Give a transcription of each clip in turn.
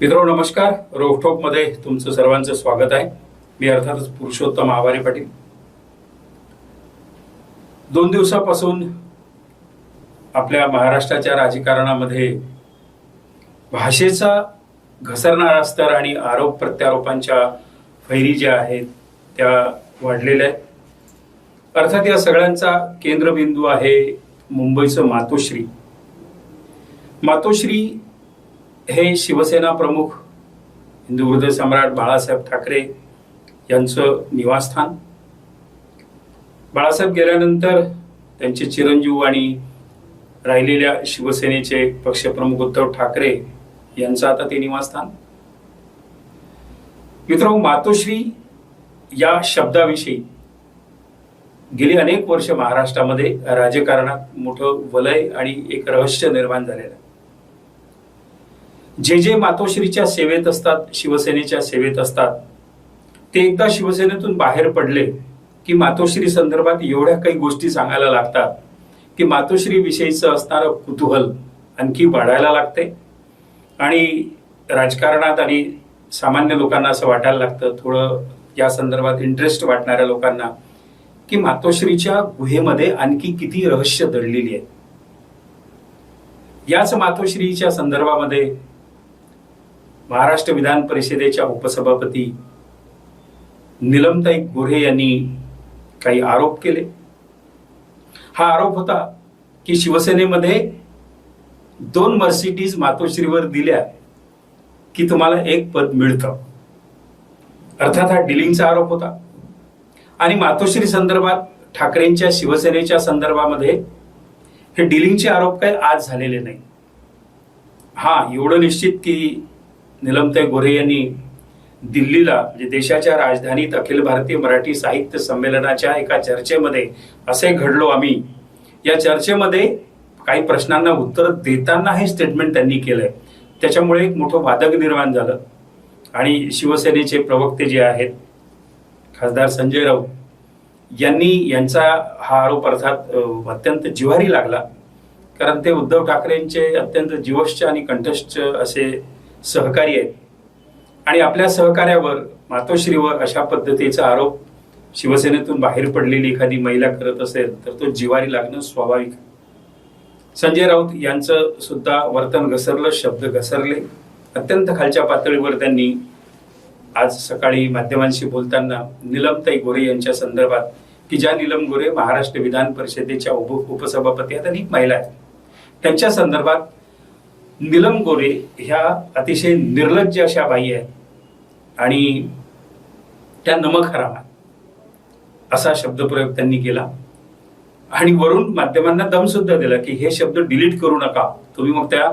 मित्र नमस्कार. रोकठोकमध्ये तुमचं सर्वांचं स्वागत आहे. मी अर्थातच पुरुषोत्तम आवारे पाटील. दोन दिवसापासून आपल्या महाराष्ट्राच्या राजकारणामध्ये भाषेचा घसरणारा स्तर आणि आरोप प्रत्यारोपांच्या फैरी ज्या आहेत त्या वाढलेल्या आहेत. अर्थात या सगळ्यांचा केंद्रबिंदू आहे मुंबईचं मातोश्री. मातोश्री हे शिवसेना प्रमुख हिंदू हृदय सम्राट बाळासाहेब ठाकरे यांचं निवासस्थान. बाळासाहेब गेल्यानंतर त्यांचे चिरंजीव आणि राहिलेल्या शिवसेनेचे पक्षप्रमुख उद्धव ठाकरे यांचं आता ते निवासस्थान. मित्र मातोश्री या शब्दाविषयी गेली अनेक वर्ष महाराष्ट्रामध्ये राजकारणात मोठं वलय आणि एक रहस्य निर्माण झालेलं आहे. जे जे मातोश्रीच्या सेवेत असतात शिवसेनेच्या सेवेत असतात ते एकदा शिवसेनेतून बाहेर पडले की मातोश्री संदर्भात एवढ्या काही गोष्टी सांगायला लागतात की मातोश्री विषयीचं असणारं कुतूहल आणखी वाढायला लागते आणि राजकारणात आणि सामान्य लोकांना असं वाटायला लागतं थोडं या संदर्भात इंटरेस्ट वाटणाऱ्या लोकांना की मातोश्रीच्या गुहेमध्ये आणखी किती रहस्य दडलेली आहे याच मातोश्रीच्या संदर्भामध्ये महाराष्ट्र विधान परिषदेच्या उपसभापती निलमताई गोरे यांनी काही आरोप केले. हा आरोप होता की शिवसेनेमध्ये दोन मर्सिडीज मातोश्रीवर दिल्या की तुम्हाला एक पद मिळतं. अर्थात हा डिलिंगचा आरोप होता. आणि मातोश्री संदर्भात ठाकरेंच्या शिवसेनेच्या संदर्भामध्ये हे डिलिंगचे आरोप काही आज झालेले नाही. हा एवढं निश्चित की निलमताई गोरे यांनी दिल्लीला म्हणजे देशाच्या राजधानीत अखिल भारतीय मराठी साहित्य संमेलनाच्या एका चर्चेमध्ये असे घडलो आम्ही. या चर्चेमध्ये काही प्रश्नांना उत्तर देताना हे स्टेटमेंट त्यांनी केलंय. त्याच्यामुळे एक मोठं वादक निर्माण झालं. आणि शिवसेनेचे प्रवक्ते जे आहेत खासदार संजय राऊत यांनी यांचा हा आरोप अर्थात अत्यंत जिव्हारी लागला. कारण ते उद्धव ठाकरेंचे अत्यंत जीवश्च आणि कंठस्थ असे सहकारी आहेत. आणि आपल्या सहकार्यावर मातोश्रीवर अशा पद्धतीचा आरोप शिवसेनेतून बाहेर पडलेली एखादी महिला करत असेल तर तो जिवारी लागणं स्वाभाविक. संजय राऊत यांचं सुद्धा वर्तन घसरलं शब्द घसरले. अत्यंत खालच्या पातळीवर त्यांनी आज सकाळी माध्यमांशी बोलताना निलमताई गोरे यांच्या संदर्भात की ज्या निलम गोरे महाराष्ट्र विधान परिषदेच्या उप उपसभापती आहेत आणि महिला आहेत. त्यांच्या संदर्भात निलम गोरे ह्या अतिशय निर्लज्ज अशा बाई आहेत आणि त्या नमक हरामात असा शब्दप्रयोग त्यांनी केला. आणि वरून माध्यमांना दमसुद्धा दिला की हे शब्द डिलीट करू नका. तुम्ही मग त्या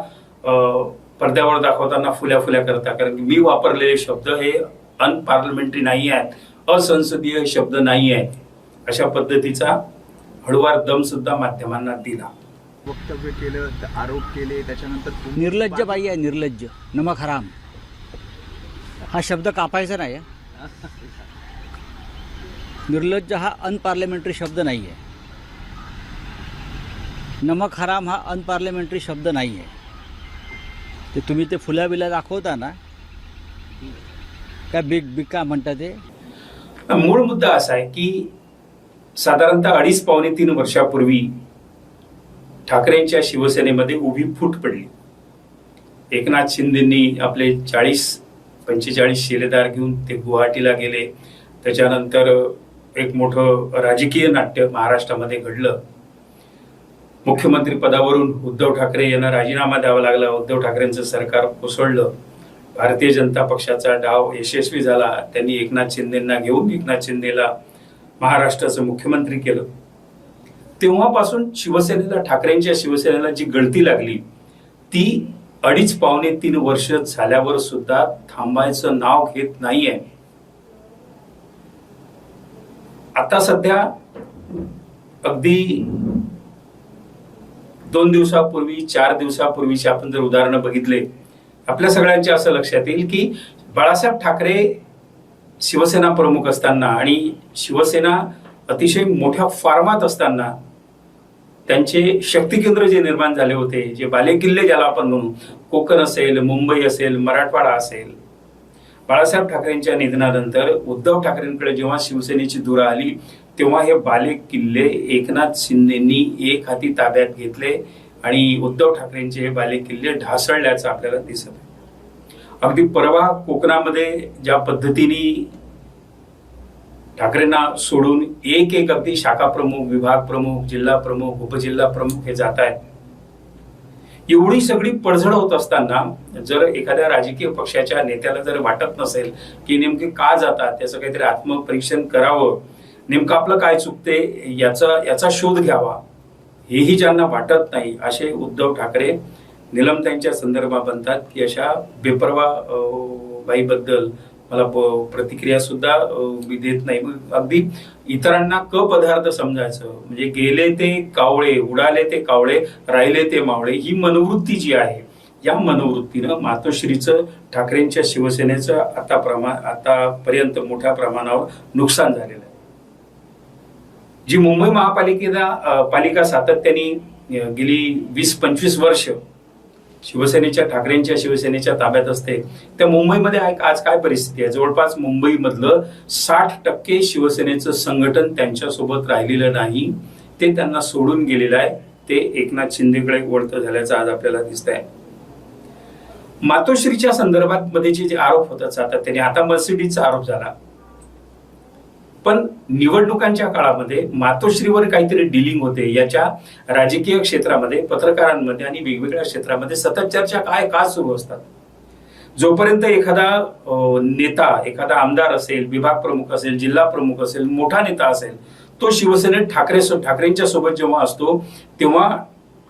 पडद्यावर दाखवताना फुल्या फुल्या करता. कारण की मी वापरलेले शब्द हे अनपार्लमेंटरी नाही आहेत. असंसदीय शब्द नाही आहेत. अशा पद्धतीचा हळूवार दम सुद्धा माध्यमांना दिला. वक्तव्य केलं त- आरोप केले त्याच्यानंतर निर्लज्ज बाई आहे निर्लज्ज. नमक हराम. हा शब्द कापायचा नाही हं. निर्लज्ज हा अनपार्लमेंटरी शब्द नाही आहे. नमक हराम हा अनपार्लमेंटरी शब्द नाही आहे. ते तुम्ही ते फुल्या बिल्या दाखवता ना काय बिग बिग का म्हणता ते. मूळ मुद्दा असा आहे की साधारणतः अडीच पावणे तीन वर्षापूर्वी ठाकरेंच्या शिवसेनेमध्ये उभी फूट पडली. एकनाथ शिंदेंनी आपले चाळीस पंचेचाळीस शिलेदार घेऊन ते गुवाहाटीला गेले. त्याच्यानंतर एक मोठं राजकीय नाट्य महाराष्ट्रामध्ये घडलं. मुख्यमंत्री पदावरून उद्धव ठाकरे यांना राजीनामा द्यावा लागला. उद्धव ठाकरेंचं सरकार कोसळलं. भारतीय जनता पक्षाचा डाव यशस्वी झाला. त्यांनी एकनाथ शिंदेंना घेऊन एकनाथ शिंदेला महाराष्ट्राचं मुख्यमंत्री केलं. तेव्हापासून शिवसेनेला ठाकरेंच्या शिवसेनेला जी गळती लागली ती अडीच पावणे तीन वर्ष झाल्यावर सुद्धा थांबायचं नाव घेत नाहीये. आता सध्या अगदी दोन दिवसापूर्वी चार दिवसापूर्वीचे आपण जर उदाहरणं बघितले आपल्या सगळ्यांच्या असं लक्षात येईल की बाळासाहेब ठाकरे शिवसेना प्रमुख असताना आणि शिवसेना अतिशय मोठ्या फार्मात असताना त्यांचे शक्ती केंद्र जे निर्माण झाले होते जे बालेकिल्ले ज्याला आपण म्हणू कोकण असेल मुंबई असेल मराठवाडा असेल. बाळासाहेब ठाकरेंच्या निधनानंतर उद्धव ठाकरेंकडे जेव्हा शिवसेनेची धुरा आली तेव्हा हे बाले किल्ले एकनाथ शिंदेनी एक हाती ताब्यात घेतले आणि उद्धव ठाकरेंचे हे बाले किल्ले ढासळल्याचं आपल्याला दिसत आहे. अगदी परवा कोकणामध्ये ज्या पद्धतीने ठाकरेंना सोडून एक एक अगदी शाखा प्रमुख विभाग प्रमुख जिल्हा प्रमुख उपजिल्हा प्रमुख हे जात आहेत. एवढी सगळी पडझड होत असताना जर एखाद्या राजकीय पक्षाच्या नेत्याला जर वाटत नसेल की नेमके का जातात त्याचं काहीतरी आत्मपरीक्षण करावं नेमकं आपलं काय चुकते याचा याचा शोध घ्यावा हेही ज्यांना वाटत नाही असे उद्धव ठाकरे निलमताईंच्या संदर्भात बनतात की अशा बेपरवा अं, बाईबद्दल मला प्रतिक्रिया सुद्धा मी देत नाही. अगदी इतरांना क पदार्थ समजायचं. म्हणजे गेले ते कावळे उडाले ते कावळे राहिले ते मावळे ही मनोवृत्ती जी आहे या मनोवृत्तीनं मातोश्रीचं ठाकरेंच्या शिवसेनेचं आता प्रमाण आतापर्यंत मोठ्या प्रमाणावर नुकसान झालेलं आहे. जी मुंबई महापालिकेला पालिका सातत्याने गेली वीस पंचवीस वर्ष शिवसेनेच्या ठाकरेंच्या शिवसेनेच्या ताब्यात असते. त्या मुंबईमध्ये आज काय परिस्थिती आहे? जवळपास मुंबईमधलं साठ टक्के शिवसेनेचं संघटन त्यांच्यासोबत राहिलेलं नाही. ते त्यांना सोडून गेलेलं आहे. ते एकनाथ शिंदेकडे वळतं झाल्याचं आज आपल्याला दिसत आहे मातोश्रीच्या संदर्भात मध्ये जे जे आरोप होतात सातत्याने आता मर्सिडीजचा आरोप झाला. पण निवडणुकांच्या काळामध्ये मातोश्रीवर काहीतरी डिलिंग होते याच्या राजकीय क्षेत्रामध्ये पत्रकारांमध्ये आणि वेगवेगळ्या क्षेत्रामध्ये सतत चर्चा काय का सुरू असतात? जोपर्यंत एखादा नेता एखादा आमदार असेल विभाग प्रमुख असेल जिल्हा प्रमुख असेल मोठा नेता असेल तो शिवसेनेत ठाकरे ठाकरेंच्या सोबत जेव्हा असतो तेव्हा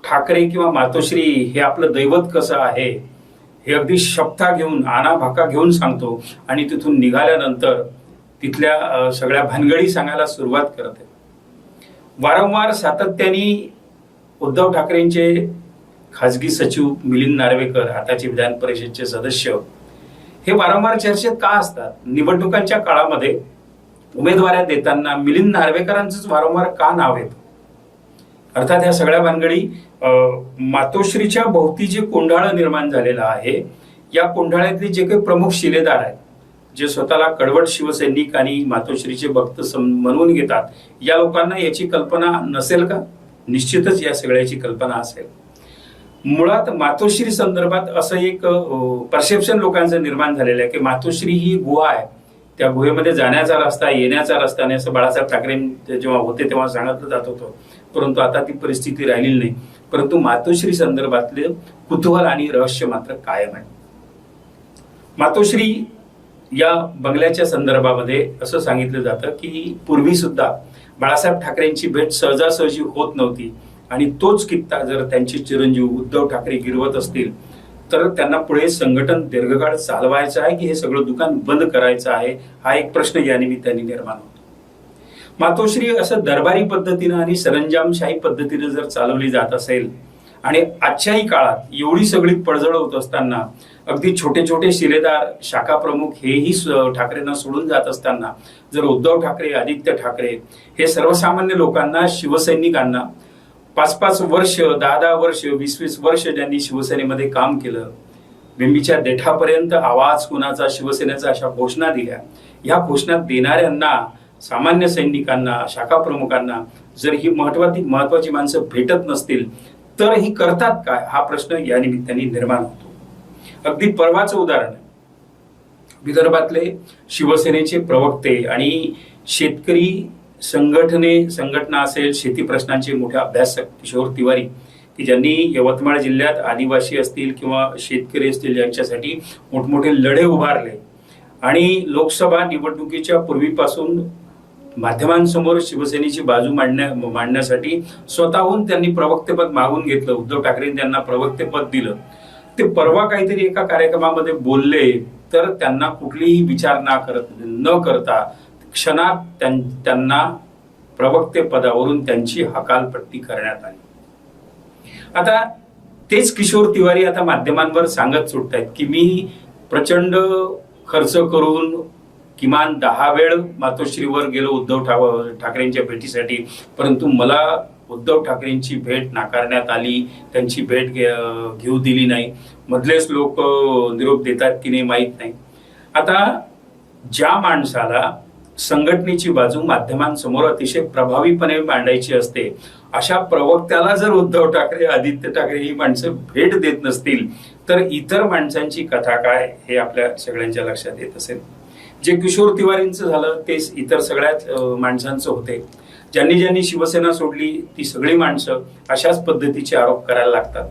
ठाकरे किंवा मातोश्री हे आपलं दैवत कसं आहे हे अगदी शपथा घेऊन आना भाका घेऊन सांगतो. आणि तिथून निघाल्यानंतर तिथल्या सगळ्या भानगडी सांगायला सुरुवात करते वारंवार सातत्याने उद्धव ठाकरेंचे खासगी सचिव मिलिंद नार्वेकर आताचे विधान परिषदचे सदस्य हे वारंवार चर्चेत का असतात? निवडणुकांच्या काळामध्ये उमेदवाऱ्या देताना मिलिंद नार्वेकरांचंच वारंवार का नाव येतं? अर्थात ह्या सगळ्या भानगडी मातोश्रीच्या भोवती जे कोंढाळं निर्माण झालेलं आहे या कोंढाळ्यातले जे काही प्रमुख शिलेदार आहेत जे स्वतःला कडवट शिवसैनिक आणि मातोश्रीचे भक्त सम- म्हणून घेतात या लोकांना याची कल्पना नसेल का? निश्चितच या सगळ्याची कल्पना असेल. मुळात मातोश्री संदर्भात असं एक परसेप्शन लोकांचं निर्माण झालेलं आहे की मातोश्री ही गुहा आहे. त्या गुहेमध्ये जाण्याचा रस्ता येण्याचा रस्ता नाही असं बाळासाहेब ठाकरे जेव्हा होते तेव्हा सांगितलं जात होतं. परंतु आता ती परिस्थिती राहिलेली नाही. परंतु मातोश्री संदर्भातले कुतूहल आणि रहस्य मात्र कायम आहे. मातोश्री या बंगल्याच्या संदर्भामध्ये असं सांगितलं जातं की पूर्वी सुद्धा बाळासाहेब ठाकरेंची भेट सहजासहजी होत नव्हती. आणि तोच कित्ता जर त्यांचे चिरंजीव उद्धव ठाकरे गिरवत असतील तर त्यांना पुढे संघटन दीर्घकाळ चालवायचं आहे की हे सगळं दुकान बंद करायचं आहे हा एक प्रश्न या निमित्ताने निर्माण होतो. मातोश्री असं दरबारी पद्धतीनं आणि सरंजामशाही पद्धतीनं जर चालवली जात असेल आणि आजच्याही काळात एवढी सगळी पडझड होत असताना अगदी छोटे छोटे शिलेदार शाखा प्रमुख हेही ठाकरेंना सोडून जात असताना जर उद्धव ठाकरे आदित्य ठाकरे हे सर्वसामान्य लोकांना शिवसैनिकांना पाच पाच वर्ष दहा दहा वर्ष वीस वीस वर्ष ज्यांनी शिवसेनेमध्ये काम केलं बिंबीच्या देठापर्यंत आवाज कुणाचा शिवसेनेचा अशा घोषणा दिल्या ह्या घोषणा देणाऱ्यांना सामान्य सैनिकांना शाखा प्रमुखांना जर ही महत्वाची महत्वाची माणसं भेटत नसतील तर ही करतात काय? हा प्रश्न या निमित्ताने निर्माण होतो. अगदी परवाचं उदाहरण. आहे. विदर्भातले शिवसेनेचे प्रवक्ते आणि शेतकरी संघटने संघटना असेल शेती प्रश्नांचे मोठे अभ्यासक किशोर तिवारी की ज्यांनी यवतमाळ जिल्ह्यात आदिवासी असतील किंवा शेतकरी असतील यांच्यासाठी मोठमोठे लढे उभारले. आणि लोकसभा निवडणुकीच्या पूर्वीपासून माध्यमांसमोर शिवसेनेची बाजू मांडण्या मांडण्यासाठी स्वतःहून त्यांनी प्रवक्तेपद मागून घेतलं. उद्धव ठाकरेंनी त्यांना प्रवक्तेपद दिलं. ते परवा काहीतरी एका कार्यक्रमामध्ये बोलले तर त्यांना कुठलीही विचार ना करत न करता क्षणात त्यांना प्रवक्ते पदावरून त्यांची हकालपट्टी करण्यात आली. आता तेच किशोर तिवारी आता माध्यमांवर सांगत सुटतायत की मी प्रचंड खर्च करून किमान दहा वेळ मातोश्रीवर गेलो उद्धव ठा ठाकरेंच्या भेटीसाठी परंतु मला उद्धव ठाकरेंची भेट नाकारण्यात आली त्यांची भेट घेऊ दिली नाही. मधलेच लोक निरोप देतात की नाही माहीत नाही. आता ज्या माणसाला संघटनेची बाजू माध्यमांसमोर अतिशय प्रभावीपणे मांडायची असते अशा प्रवक्त्याला जर उद्धव ठाकरे आदित्य ठाकरे ही माणसं भेट देत नसतील तर इतर माणसांची कथा काय हे आपल्या सगळ्यांच्या लक्षात येत असेल. जे किशोर तिवारींचं झालं तेच इतर सगळ्याच माणसांचं होते. ज्यांनी ज्यांनी शिवसेना सोडली ती सगळी माणसं अशाच पद्धतीचे आरोप करायला लागतात.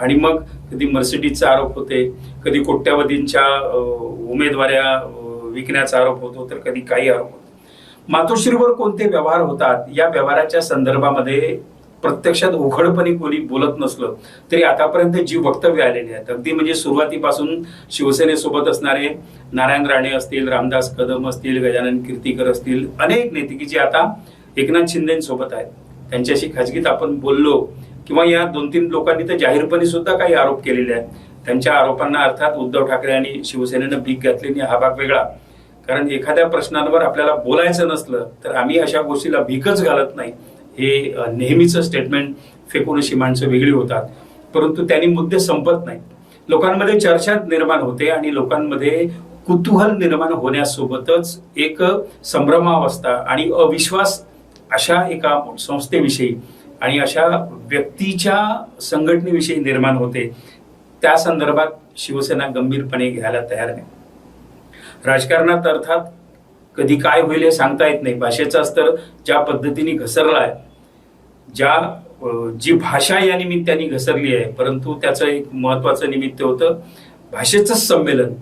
आणि मग कधी मर्सिडीजचा आरोप होते कधी कोट्यावधींच्या उमेदवाऱ्या विकण्याचा आरोप होतो तर कधी काही आरोप होतो. मातोश्रीवर कोणते व्यवहार होतात या व्यवहाराच्या संदर्भामध्ये प्रत्यक्षात उघडपणे कोणी बोलत नसलं तरी आतापर्यंत जी वक्तव्य आलेली आहेत अगदी म्हणजे सुरुवातीपासून शिवसेनेसोबत असणारे नारायण राणे असतील रामदास कदम असतील गजानन कीर्तीकर असतील अनेक नेते की जे आता एकनाथ शिंदेसोबत आहेत. त्यांच्याशी खाजगीत आपण बोललो किंवा या दोन तीन लोकांनी तर जाहीरपणे सुद्धा काही आरोप केलेले आहेत. त्यांच्या आरोपांना अर्थात उद्धव ठाकरे आणि शिवसेनेनं भीक घातली हा भाग वेगळा. कारण एखाद्या प्रश्नांवर आपल्याला बोलायचं नसलं तर आम्ही अशा गोष्टीला भीकच घालत नाही. हे नेहमीचं स्टेटमेंट फेकून अशी माणसं वेगळी होतात. परंतु त्यांनी मुद्दे संपत नाही लोकांमध्ये चर्चा निर्माण होते आणि लोकांमध्ये कुतूहल निर्माण होण्यासोबतच एक संभ्रमावस्था आणि अविश्वास अशा एका संस्थेविषयी आणि अशा व्यक्तीच्या संघटनेविषयी निर्माण होते त्या संदर्भात शिवसेना गंभीरपणे घ्यायला तयार नाही. राजकारणात अर्थात कधी काय होईल हे सांगता येत नाही. भाषेचा स्तर ज्या पद्धतीने घसरला आहे ज्या जी भाषा या निमित्ताने घसरली आहे परंतु त्याचं एक महत्वाचं निमित्त होतं भाषेचं संमेलन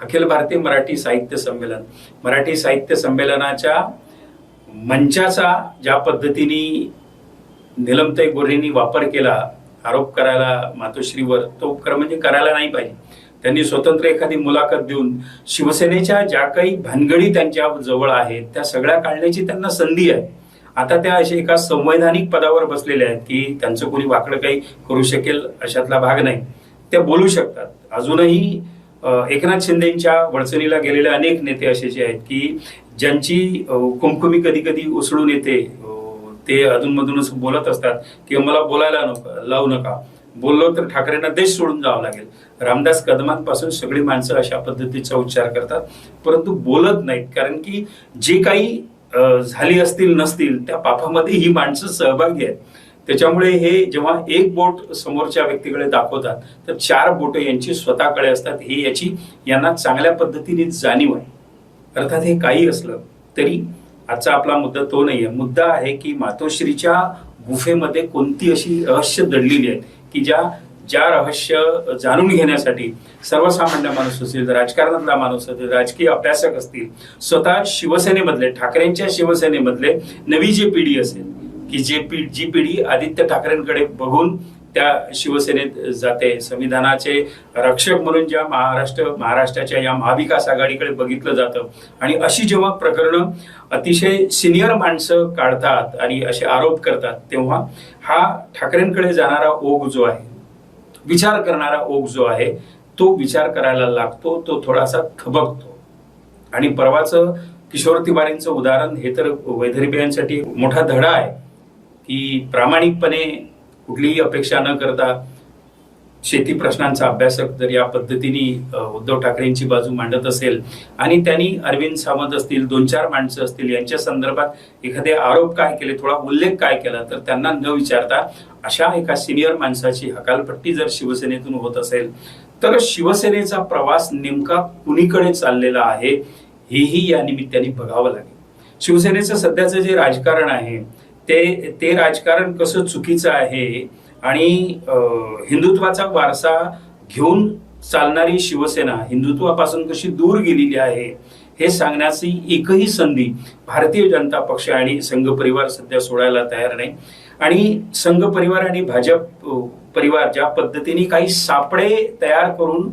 अखिल भारतीय मराठी साहित्य संमेलन. मराठी साहित्य संमेलनाच्या मंचाचा ज्या पद्धतीने निलमताई गोरेंनी वापर केला आरोप करायला मातोश्रीवर तो खरं म्हणजे करायला नाही पाहिजे. त्यांनी स्वतंत्र एखादी मुलाखत देऊन शिवसेनेच्या ज्या काही भानगडी त्यांच्या जवळ आहेत त्या सगळ्या काढण्याची त्यांना संधी आहे. आता त्या अशा एका संवैधानिक पदावर बसलेल्या आहेत की त्यांचं कोणी वाकडं काही करू शकेल अशातला भाग नाही. त्या बोलू शकतात. अजूनही एकनाथ शिंदेच्या वळचणीला गेलेले अनेक नेते असे जे आहेत की ज्यांची कुमकुमी कधी कधी उसळून येते ते अधूनमधूनच बोलत असतात की मला बोलायला नको लावू नका. बोललो तर ठाकरेंना देश सोडून जावं लागेल. रामदास कदमांपासून सगळी माणसं अशा पद्धतीचा उच्चार करतात. परंतु बोलत नाहीत कारण की जे काही झाली असतील नसतील त्या पापामध्ये ही माणसं सहभागी आहेत. त्याच्यामुळे हे जेव्हा एक बोट समोरच्या व्यक्तीकडे दाखवतात तर चार बोट यांची स्वतःकडे असतात. हे याची यांना चांगल्या पद्धतीने जाणीव आहे. अर्थात हे काही असलं तरी आजचा आपला मुद्दा तो नाही आहे मुद्दा आहे की मातोश्रीच्या गुफेमध्ये कोणती अशी रहस्य दडलेली आहेत की ज्या ज्या रहस्य जाणून घेण्यासाठी सर्वसामान्य माणूस असेल राजकारणातला माणूस असेल राजकीय अभ्यासक असतील स्वतः शिवसेनेमधले ठाकरेंच्या शिवसेनेमधले नवी जी पिढी असेल की जे पी जी पिढी आदित्य ठाकरेंकडे बघून त्या शिवसेनेत जाते. संविधानाचे रक्षक म्हणून ज्या महाराष्ट्र महाराष्ट्राच्या या महाविकास आघाडीकडे बघितलं जातं. आणि अशी जेव्हा प्रकरणं अतिशय सिनियर माणसं काढतात आणि असे आरोप करतात तेव्हा हा ठाकरेंकडे जाणारा ओघ जो आहे विचार करणारा ओघ जो आहे तो विचार करायला लागतो तो थोडासा थबकतो. आणि परवाचं किशोर तिवारींचं उदाहरण हे तर वैधरीबियांसाठी मोठा धडा आहे. की प्रामाणिकपणे कुठलीही अपेक्षा न करता शेती प्रश्नांचा अभ्यासक जर या पद्धतीने उद्धव ठाकरेंची बाजू मांडत असेल आणि त्यांनी अरविंद सावंत असतील दोन चार माणसं असतील यांच्या संदर्भात एखादे आरोप काय केले थोडा उल्लेख काय केला तर त्यांना न विचारता अशा एका सिनियर माणसाची हकालपट्टी जर शिवसेनेतून होत असेल तर शिवसेनेचा प्रवास नेमका कुणीकडे चाललेला आहे हेही या निमित्ताने बघावं लागेल. शिवसेनेचं सध्याचं जे राजकारण आहे ते ते राजकारण कसं चुकीचं आहे आणि हिंदुत्वाचा वारसा घेऊन चालणारी शिवसेना हिंदुत्वापासून कशी दूर गेलेली आहे हे सांगण्याची एकही संधी भारतीय जनता पक्ष आणि संघ परिवार सध्या सोडायला तयार नाही. आणि संघ परिवार आणि भाजप परिवार ज्या पद्धतीने काही सापळे तयार करून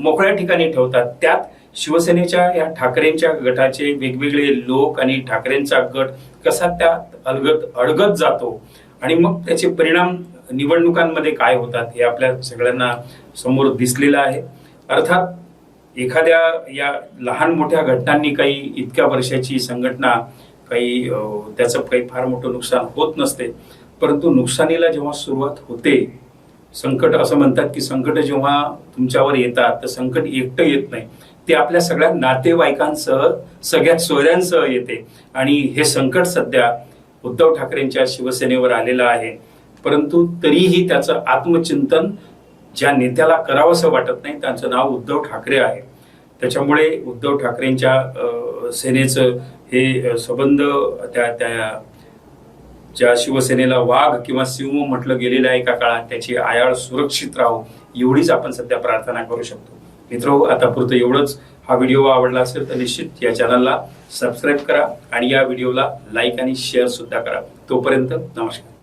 मोकळ्या ठिकाणी ठेवतात त्यात शिवसेनेच्या या ठाकरेंच्या गटाचे वेगवेगळे लोक आणि ठाकरेंचा गट कसा त्यात अलगत अडगत जातो आणि मग त्याचे परिणाम निवडणुकांमध्ये काय होतात हे आपल्या सगळ्यांना समोर दिसलेलं आहे. अर्थात एखाद्या या लहान मोठ्या घटनांनी काही इतक्या वर्षाची संघटना काही त्याचं काही फार मोठं नुकसान होत नसते. परंतु नुकसानीला जेव्हा सुरुवात होते संकट असं म्हणतात की संकट जेव्हा तुमच्यावर येतात तर संकट एकटं येत नाही. ते आपल्या सगळ्या नातेवाईकांसह सगळ्या सोयऱ्यांसह येते. आणि हे संकट सध्या उद्धव ठाकरेंच्या शिवसेनेवर आलेलं आहे. परंतु तरीही त्याचं आत्मचिंतन ज्या नेत्याला करावंसं वाटत नाही त्यांचं नाव उद्धव ठाकरे आहे. त्याच्यामुळे उद्धव ठाकरेंच्या सेनेचं हे संबंध त्या त्या ज्या शिवसेनेला वाघ किंवा सिंह म्हटलं गेलेलं आहे एका काळात त्याची आयाळ सुरक्षित राहो एवढीच आपण सध्या प्रार्थना करू शकतो. मित्र आता पुरतं एवढंच. हा व्हिडिओ आवडला असेल तर निश्चित या चॅनलला सबस्क्राईब करा आणि या व्हिडिओला लाईक आणि शेअर सुद्धा करा. तोपर्यंत नमस्कार.